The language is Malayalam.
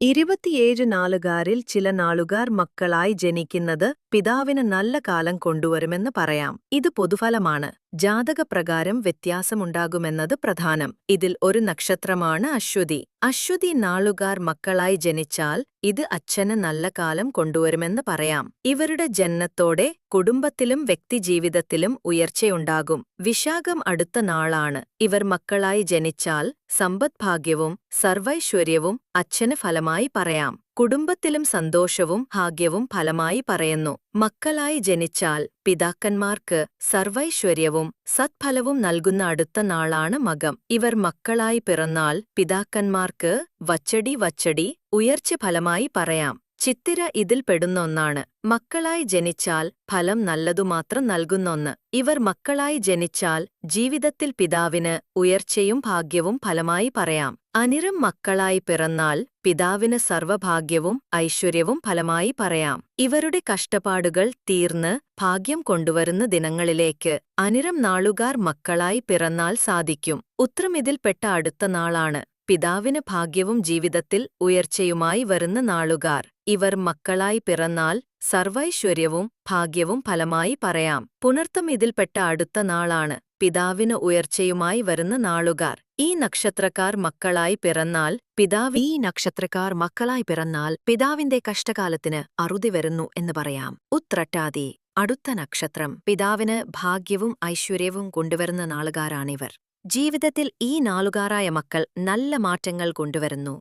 ഇരുപത്തിയേഴ് നാളുകാരിൽ ചില നാളുകാർ മക്കളായി ജനിക്കുന്നത് പിതാവിന് നല്ല കാലം കൊണ്ടുവരുമെന്ന് പറയാം. ഇത് പൊതുഫലമാണ്. ജാതകപ്രകാരം വ്യത്യാസമുണ്ടാകുമെന്നത് പ്രധാനം. ഇതിൽ ഒരു നക്ഷത്രമാണ് അശ്വതി. അശ്വതി നാളുകാർ മക്കളായി ജനിച്ചാൽ ഇത് അച്ഛന് നല്ല കാലം കൊണ്ടുവരുമെന്ന് പറയാം. ഇവരുടെ ജന്മത്തോടെ കുടുംബത്തിലും വ്യക്തിജീവിതത്തിലും ഉയർച്ചയുണ്ടാകും. വിശാഖം അടുത്ത നാളാണ്. ഇവർ മക്കളായി ജനിച്ചാൽ സമ്പദ്ഭാഗ്യവും സർവൈശ്വര്യവും അച്ഛന് ഫലമായി പറയാം. കുടുംബത്തിലും സന്തോഷവും ഭാഗ്യവും ഫലമായി പറയുന്നു. മക്കളായി ജനിച്ചാൽ പിതാക്കന്മാർക്ക് സർവൈശ്വര്യവും സത്ഫലവും നൽകുന്ന അടുത്ത നാളാണ് മകം. ഇവർ മക്കളായി പിറന്നാൽ പിതാക്കന്മാർക്ക് വച്ചടി വച്ചടി ഉയർച്ച ഫലമായി പറയാം. ചിത്തിര ഇതിൽ പെടുന്ന ഒന്നാണ്. മക്കളായി ജനിച്ചാൽ ഫലം നല്ലതുമാത്രം നൽകുന്നൊന്ന് ഇവർ മക്കളായി ജനിച്ചാൽ ജീവിതത്തിൽ പിതാവിന് ഉയർച്ചയും ഭാഗ്യവും ഫലമായി പറയാം. അനിരം മക്കളായി പിറന്നാൽ പിതാവിന് സർവഭാഗ്യവും ഐശ്വര്യവും ഫലമായി പറയാം. ഇവരുടെ കഷ്ടപ്പാടുകൾ തീർന്ന് ഭാഗ്യം കൊണ്ടുവരുന്ന ദിനങ്ങളിലേക്ക് അനിരം നാളുകാർ മക്കളായി പിറന്നാൽ സാധിക്കും. ഉത്രമിതിൽപ്പെട്ട അടുത്ത നാളാണ്. പിതാവിന് ഭാഗ്യവും ജീവിതത്തിൽ ഉയർച്ചയുമായി വരുന്ന നാളുകാർ. ഇവർ മക്കളായി പിറന്നാൽ സർവൈശ്വര്യവും ഭാഗ്യവും ഫലമായി പറയാം. പുണർത്തം ഇതിൽപ്പെട്ട അടുത്ത നാളാണ്. പിതാവിന് ഉയർച്ചയുമായി വരുന്ന നാളുകാർ. ഈ നക്ഷത്രക്കാർ മക്കളായി പിറന്നാൽ പിതാവ് ഈ നക്ഷത്രക്കാർ മക്കളായി പിറന്നാൽ പിതാവിന്റെ കഷ്ടകാലത്തിന് അറുതി വരുന്നു എന്ന് പറയാം. ഉത്രട്ടാതി അടുത്ത നക്ഷത്രം. പിതാവിന് ഭാഗ്യവും ഐശ്വര്യവും കൊണ്ടുവരുന്ന നാളുകാരാണിവർ. ജീവിതത്തിൽ ഈ നാളുകാരായ മക്കൾ നല്ല മാറ്റങ്ങൾ കൊണ്ടുവരുന്നു.